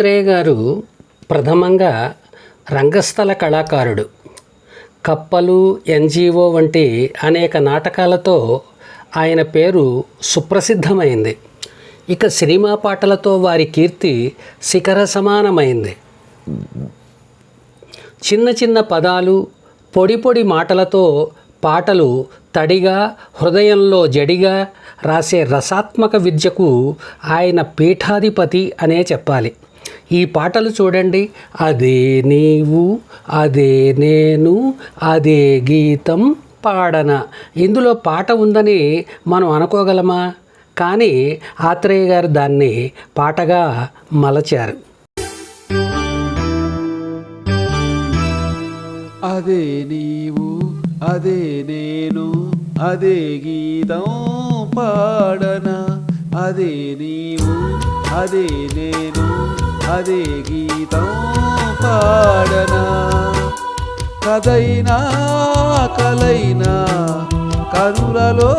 దత్తాత్రేయ గారు ప్రథమంగా రంగస్థల కళాకారుడు. కప్పలు ఎన్జిఓ వంటి అనేక నాటకాలతో ఆయన పేరు సుప్రసిద్ధమైంది. ఇక సినిమా పాటలతో వారి కీర్తి శిఖర సమానమైంది. చిన్న చిన్న పదాలు పొడి పొడి మాటలతో పాటలు తడిగా హృదయంలో జడిగా రాసే రసాత్మక విద్యకు ఆయన పీఠాధిపతి అనే చెప్పాలి. ఈ పాటలు చూడండి. అదే నీవు అదే నేను అదే గీతం పాడన. ఇందులో పాట ఉందని మనం అనుకోగలమా? కానీ ఆత్రేయ గారు దాన్ని పాటగా మలచారు. అదే నీవు అదే నేను అదే గీతం పాడనా. అదే నీవు అదే నేను అదే గీతం పాడనా? కదైనా కలైనా కనులలో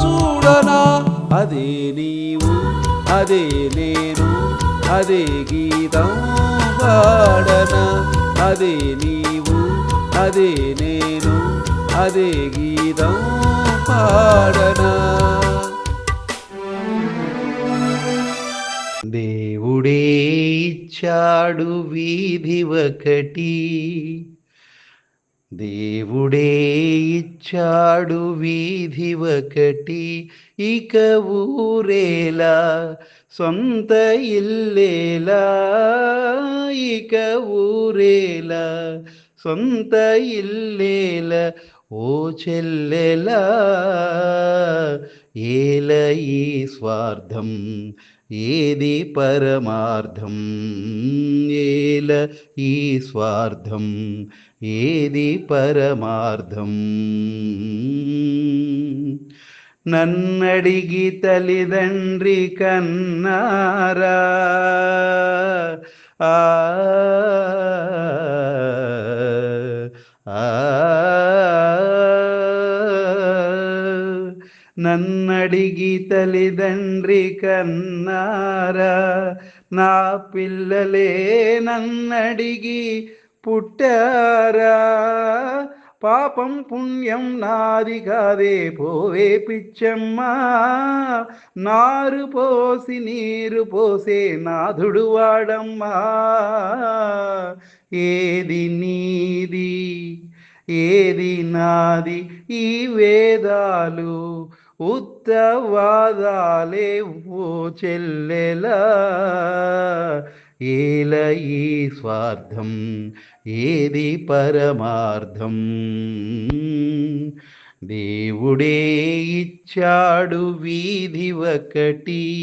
చూడనా? అదే నీవు అదే నేను అదే గీతం పాడనా? అదే నీవు అదే నేను అదే గీతం పాడనా? దేవుడే ఇచ్చాడు వీధి ఒకటి. దేవుడే ఇచ్చాడు వీధి ఒకటి. ఇక ఊరేలా సొంత ఇల్లేలా. ఇక ఊరేలా సొంత ఇల్లేలా. ఓ చెల్లెలా ఏ ఏల ఈ స్వార్థం ఏది పరమార్థం? ఏల ఈ స్వార్థం ఏది పరమార్థం? నన్నడిగి తల్లిదండ్రి కన్నారా? ఆ నన్నడిగి తల్లిదండ్రి కన్నారా నా పిల్లలే నన్నడిగి పుట్టారా పాపం పుణ్యం నాది కాదే పోవే పిచ్చమ్మా నారు పోసి నీరు పోసే నాథుడు వాడమ్మా ఏది నీది ఏది నాది ఈ వేదాలు ఉత్తవాదాలే ఓ చెల్లెలా ఏల ఈ స్వార్థం ఏది పరమార్థం? దేవుడే ఇచ్చాడు వీధి ఒకటి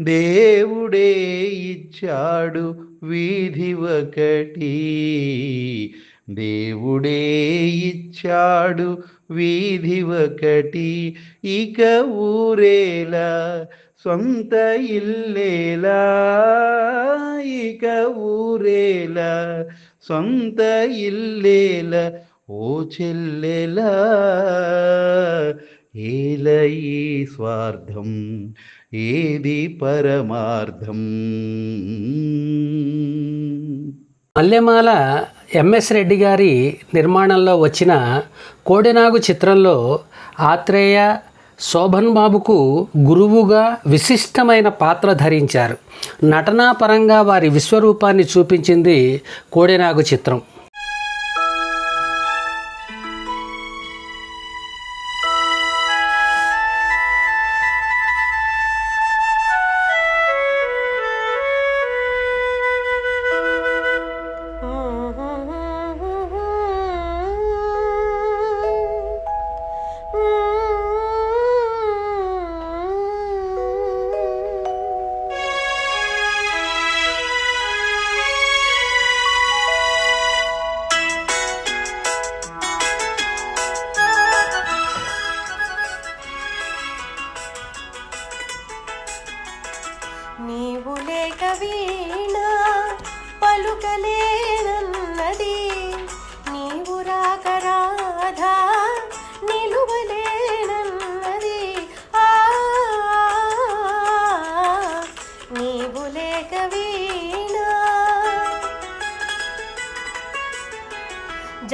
దేవుడే ఇచ్చాడు వీధి ఒకటి. దేవుడే ఇచ్చాడు వీధి ఒకటి. ఇక ఊరేలా సొంత ఇల్లేలా. ఇక ఊరేలా సొంత ఇల్లేలా. ఓ చెల్లెలా ఏల ఈ స్వార్థం ఏది పరమార్థం? మల్లెమాల ఎంఎస్ రెడ్డి గారి నిర్మాణంలో వచ్చిన కోడెనాగు చిత్రంలో ఆత్రేయ శోభన్ బాబుకు గురువుగా విశిష్టమైన పాత్ర ధరించారు. నటనా పరంగా వారి విశ్వరూపాన్ని చూపించింది కోడెనాగు చిత్రం.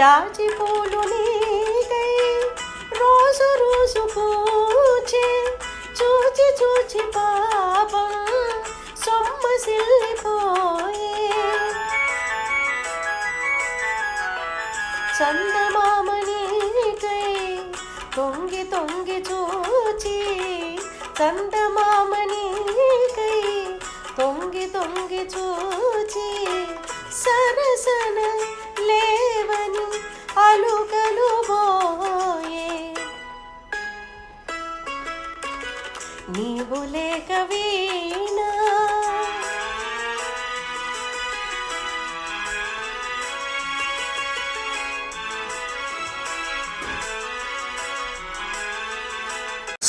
జాజి పూలు నీకై రోజు రోజు పూచే చూచి చూచి పాపం సొమ్మసిల్లిపోయే చందమామనికై తొంగి తొంగి చూచి చందమామనికై తొంగి తొంగి చూచి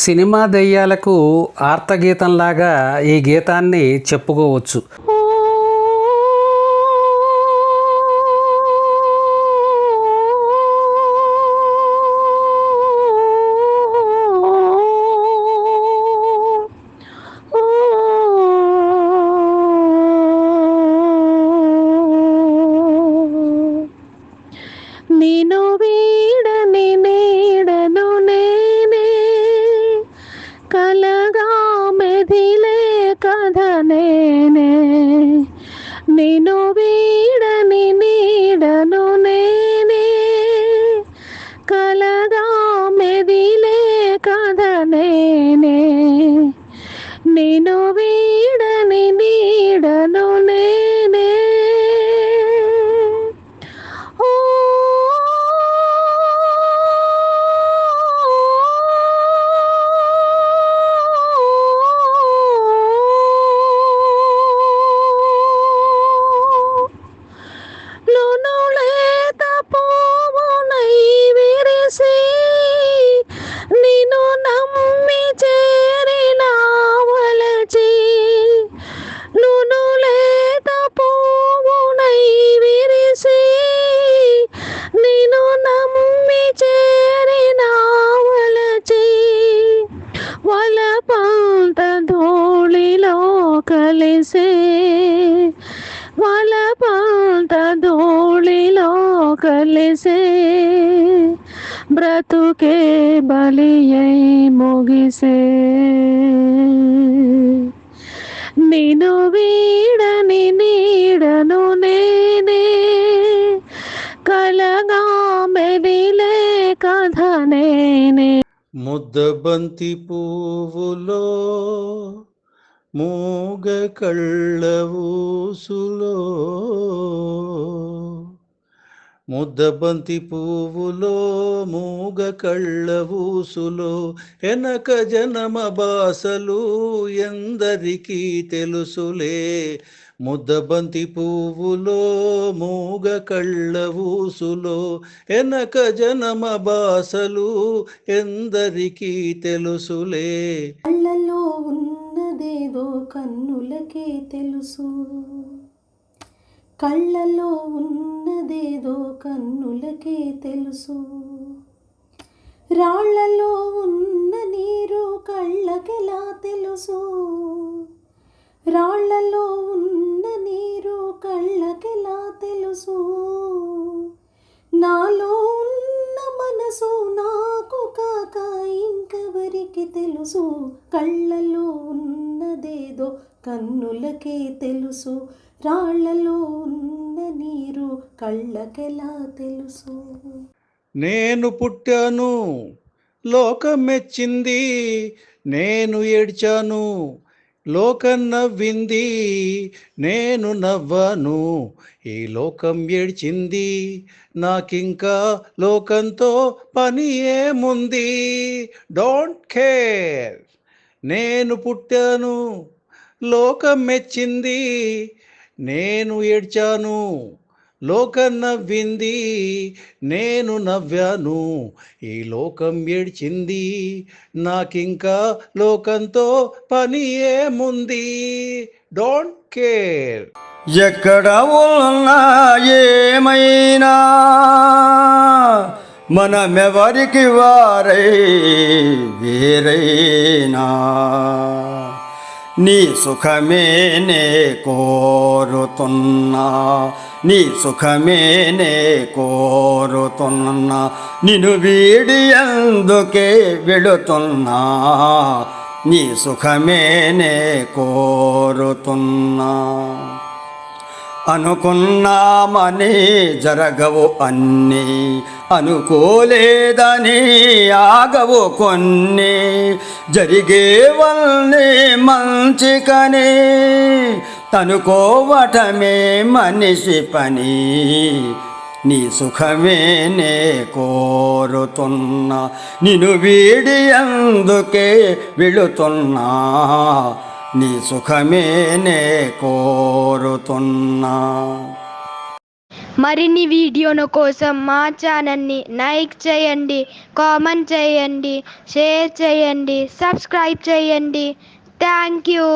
సినిమా దెయ్యాలకు ఆర్తగీతంలాగా ఈ గీతాన్ని చెప్పుకోవచ్చు. కలిసే వలపంత ధూళిలో కలిసే బ్రతుకే బలి అయి ముగిసే. నిను వీడని నీడను నేనే కలగా మెదిలే కథ నేనే. ముద్దబంతి పువ్వులో మూగ కళ్ళవూసులో ముద్దబంతి పువ్వులో మూగ కళ్ళవూసులో వెనక జనమ బాసలు ఎందరికీ తెలుసులే. ముద్దబంతి పువ్వులో మూగ కళ్ళవూసులో వెనక జనమ బాసలు ఎందరికీ తెలుసులే. కళ్ళలో ఉన్నదేదో కన్నులకే తెలుసు. కళ్ళలో ఉన్నదేదో కన్నులకే తెలుసు. రాళ్ళలో ఉన్న నీరు కళ్ళకెలా తెలుసు? రాళ్ళలో ఉన్న నీరు కళ్ళకెలా తెలుసు? నాలో ఉన్న మనసు నాకు కాక ఇంకెవరికి తెలుసు? కళ్ళలో ఉన్నదేదో కన్నులకే తెలుసు రాళ్ళలో ఉన్న నీరు కళ్ళకెలా తెలుసు? నేను పుట్టాను లోకం మెచ్చింది నేను ఏడ్చాను లోకం నవ్వింది నేను నవ్వాను ఈ లోకం ఏడ్చింది నాకింకా లోకంతో పని ఏముంది? డోంట్ కేర్ నేను పుట్టాను లోకం మెచ్చింది నేను ఏడ్చాను లోకం నవ్వింది నేను నవ్వాను. ఈ లోకం ఏడ్చింది నాకింకా లోకంతో పని ఏముంది? డోంట్ కేర్ ఎక్కడ ఉన్నా ఏమైనా మనమెవరికి వారై వేరైనా నీ సుఖమే నే కోరుతున్నా నీ సుఖమే నే కోరుతున్నా నిన్ను వీడి అందుకే విడుతున్నా నీ సుఖమే నే కోరుతున్నా. అనుకున్నామని జరగవు అన్నీ అనుకోలేదని ఆగవు కొన్ని. జరిగేవల్ని మంచికని తనుకోవటమే మనిషి పని. నీ సుఖమే నే కోరుతున్నా నిన్ను వీడి అందుకే వెళుతున్నా నీ సుఖమేనే కోరుతున్నా. మరిన్ని వీడియోల కోసం మా ఛానల్ని లైక్ చేయండి కామెంట్ చేయండి షేర్ చేయండి సబ్స్క్రైబ్ చేయండి. Thank you.